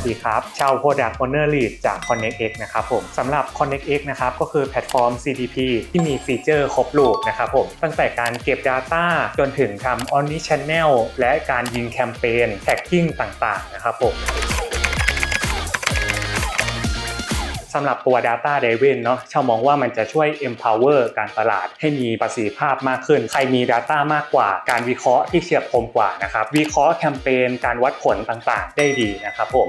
ัสดีครับ ชาว Product Owner Lead จาก Connect X นะครับผมสำหรับ Connect X นะครับก็คือแพลตฟอร์ม CDP ที่มีฟีเจอร์ครบลูกนะครับผมตั้งแต่การเก็บ Data จนถึงทำ Omni Channel และการยิงแคมเปญแท็กกิ้งต่างๆ นะครับผม สำหรับตัว Data d r i v e n เนาะชาวมองว่ามันจะช่วย empower การตลาดให้มีประสิทธิภาพมากขึ้น ใครมี Data มากกว่า การวิเคราะห์ที่เฉียบคมกว่านะครับ วิเคราะห์แคมเปญการวัดผลต่างๆ ได้ดีนะครับผม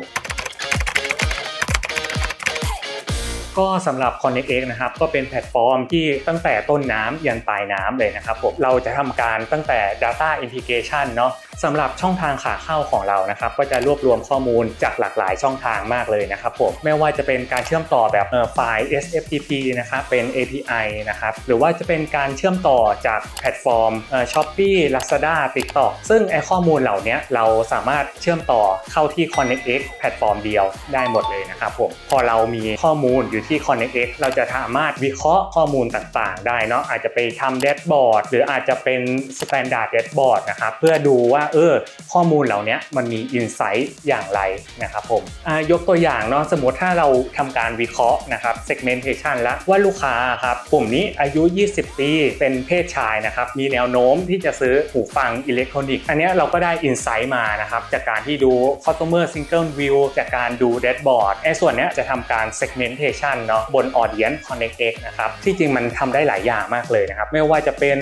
ก็สำหรับ Connect X นะครับก็เป็นแพลตฟอร์มที่ตั้งแต่ต้นน้ำยันปลายน้ำเลยนะครับผมเราจะทำการตั้งแต่ Data Integration เนาะ สำหรับช่องทางขาเข้าของเรานะครับก็จะรวบรวมข้อมูลจากหลากหลายช่องทางมากเลยนะครับผมไม่ว่าจะเป็นการเชื่อมต่อแบบไฟล์ SFTP นะครับเป็น API นะครับหรือว่าจะเป็นการเชื่อมต่อจากแพลตฟอร์ม Shopee Lazada TikTok ซึ่งไอข้อมูลเหล่านี้เราสามารถเชื่อมต่อเข้าที่ Connect X แพลตฟอร์มเดียวได้หมดเลยนะครับผมพอเรามีข้อมูลอยู่ที่ Connect X เราจะสามารถวิเคราะห์ข้อมูลต่างๆ ได้เนาะอาจจะไปทำแดชบอร์ดหรืออาจจะเป็น Standard Dashboard นะครับเพื่อดูว่าเออข้อมูลเหล่านี้มันมี Insight อย่างไรนะครับผมยกตัวอย่างเนาะสมมติถ้าเราทำการวิเคราะห์นะครับ segmentation แล้วว่าลูกค้าครับกลุ่มนี้อายุ 20 ปี เป็นเพศชายนะครับ มีแนวโน้มที่จะซื้อหูฟังอิเล็กทรอนิกส์อันนี้เราก็ได้ Insight มานะครับจากการที่ดู Customer Single View จากการดู Dashboard ไอ้ส่วนนี้จะทำการ segmentation เนาะบน Audience Connect X นะครับที่จริงมันทำได้หลายอย่างมากเลยนะครับไม่ว่าจะเป็น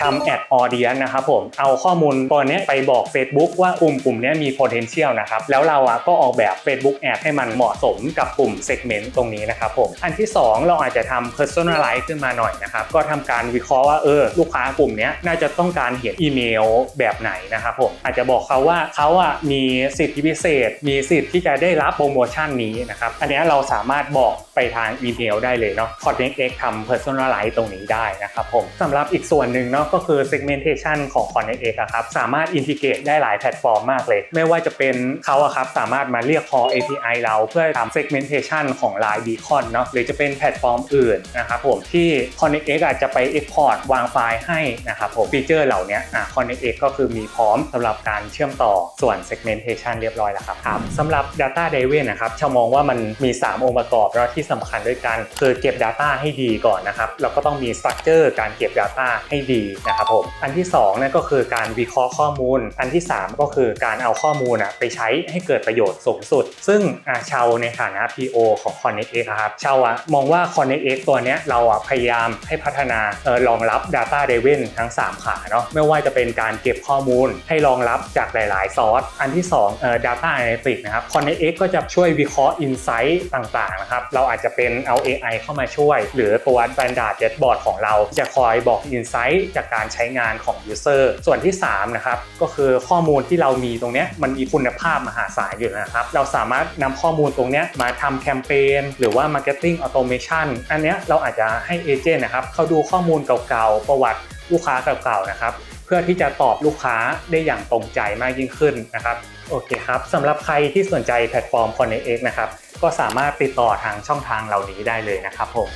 ทำ Ad Audience นะครับผมเอาข้อมูลตัวนี้ไปบอก Facebook ว่ากลุ่มกลุ่มนี้มี potential นะครับ แล้วเราอะก็ออกแบบ Facebook Ad ให้มันเหมาะสมกับกลุ่ม segment ตรงนี้นะครับผม อันที่ 2 เราอาจจะทำ personalize ขึ้นมาหน่อยนะครับ ก็ทำการวิเคราะห์ว่าเออลูกค้ากลุ่มนี้น่าจะต้องการเห็นอีเมลแบบไหนนะครับผมอาจจะบอกเขาว่าเขาอะมีสิทธิพิเศษ มีสิทธิ์ที่จะได้รับโปรโมชั่นนี้นะครับ อันนี้เราสามารถบอกไปทางอีเมลได้เลยเนาะ Connect X ทำ personalize ตรงนี้ได้นะครับผมสำหรับอีกส่วนหนึ่งเนาะก็คือ segmentation ของ Connect X อะครับสามารถ integrate ได้หลายแพลตฟอร์มมากเลย ไม่ว่าจะเป็นเขาอะครับสามารถมาเรียก call API เราเพื่อทำ segmentation ของ Line Beacon เนาะหรือจะเป็นแพลตฟอร์มอื่นนะครับผมที่ Connect X อาจจะไป export วางไฟล์ให้นะครับผมฟีเจอร์เหล่านี้อะ Connect X ก็คือมีพร้อมสำหรับการเชื่อมต่อส่วน segmentation เรียบร้อยแล้วครับครับสำหรับ Data d r i v e n นะครับชาวมองว่ามันมี 3 องค์ประกอบแล้วที่สำคัญด้วยกันคือเก็บ Data ให้ดีก่อนนะครับแล้วก็ต้องมี structure การเก็บ Data ให้ดีนะครับผมอันที่2นั่นก็คือการวิเคราะห์ข้อมูลอันที่ 3 ก็คือการเอาข้อมูลอะไปใช้ให้เกิดประโยชน์สูงสุด ซึ่งอะชาวในฐานะ PO ของ Connect X ครับชาวอะมองว่า Connect X ตัวเนี้ยเราอะพยายามให้พัฒนาออรองรับ Data d r i v e n ทั้ง 3 ขาเนาะไม่ว่าจะเป็นการเก็บข้อมูลให้รองรับจากหลาย ๆ ซอส อันที่2เอ่อ Data Analytics นะครับ Connect X ก็จะช่วยวิเคราะห์ Insight ต่าง ๆ นะครับ เราอาจจะเป็นเอา AI เข้ามาช่วย หรือตัว Standard Dashboard ของเรา จะคอยบอก Insight จากการใช้งานของ User ส่วนที่ 3 นะครับ ก็คือข้อมูลที่เรามีตรงนี้มันมีคุณภาพมหาศาลอยู่นะครับ เราสามารถนำข้อมูลตรงนี้มาทำแคมเปญหรือว่า Marketing Automation อันนี้เราอาจจะให้เอเจนต์นะครับเขาดูข้อมูลเก่าๆ ประวัติลูกค้าเก่าๆนะครับเพื่อที่จะตอบลูกค้าได้อย่างตรงใจมากยิ่งขึ้นนะครับโอเคครับสำหรับใครที่สนใจแพลตฟอร์ม Connect X นะครับก็สามารถติดต่อทางช่องทางเหล่านี้ได้เลยนะครับผม